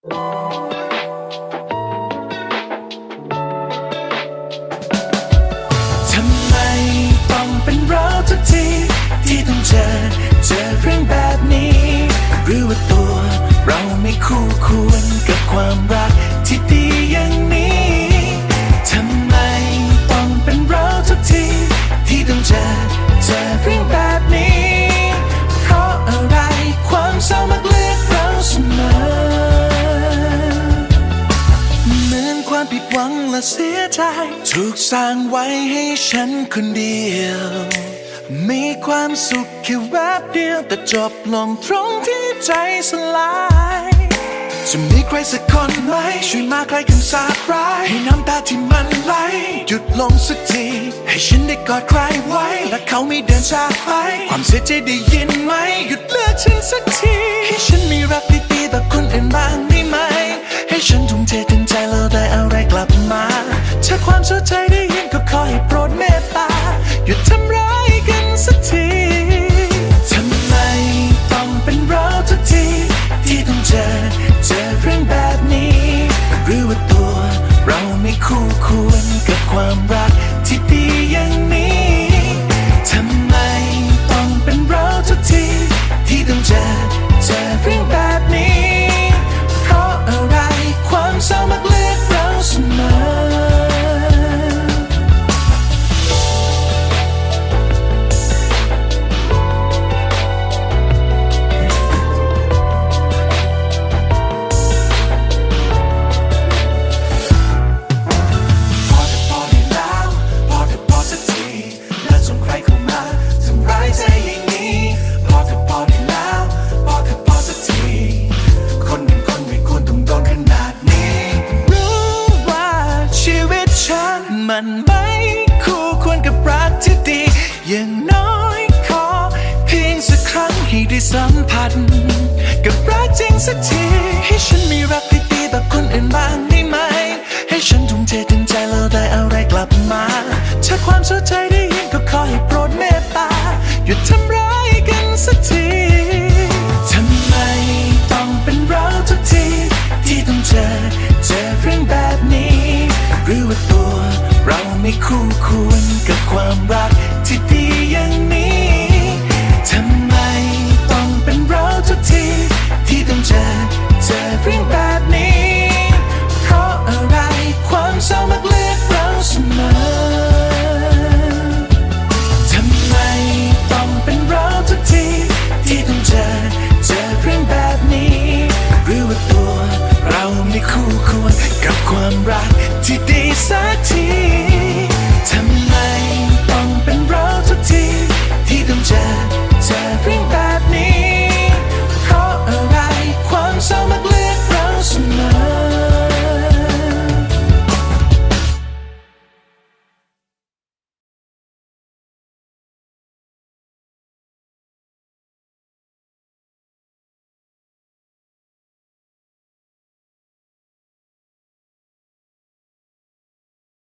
ทำไมต้องเป็นเราทุกทีที่ต้องเจอเจอเรื่องแบบนี้ หรือว่าตัวเราไม่คู่ควรกับความรักที่ดี งและเสียใจ ถูกสร้างไว้ให้ฉันคนเดียว มีความสุขแค่แวบเดียว แต่จบลงตรงที่ใจสลายจะมีใครสักคนไหม ช่วยมาใครคำสาปร้ายให้น้ำตาที่มันไหล หยุดลงสักที ให้ฉันได้กอดใครไว้ และเขาไม่เดินจากไป ความเสียใจได้ยินไหม หยุดเลือกฉันสักที ให้ฉันมีรักดีๆแบบคนอื่นบ้างได้ไหม ให้ฉันทุ่มเทถึง ความเสียใจได้ยินก็ขอให้โปรดเมตตา มันไม่คู่ควรกับรักที่ดี อย่างน้อยขอ เพียงสักครั้งให้ได้สัมผัส กับรักจริงสักที ให้ฉันมีรักที่ดีแบบคนอื่นบ้างได้ไหม ให้ฉันทุ่มเทถึงใจแล้วได้อะไรกลับมา ถ้าความเสียใจได้ยินก็ขอให้โปรดเมตตาหยุดทำร้ายกันสักที เราไม่คู่ควรกับความรักที่ดีอย่างนี้ทำไมต้องเป็นเราทุกที ที่ต้องเจอเจอเรื่องแบบนี้ เพราะอะไรความเศร้ามักเลือกเราเสมอทำไมต้องเป็นเราทุกที ที่ต้องเจอเจอเรื่องแบบนี้ หรือว่าตัวเราไม่คู่ควรกับความรักที่ดีสักที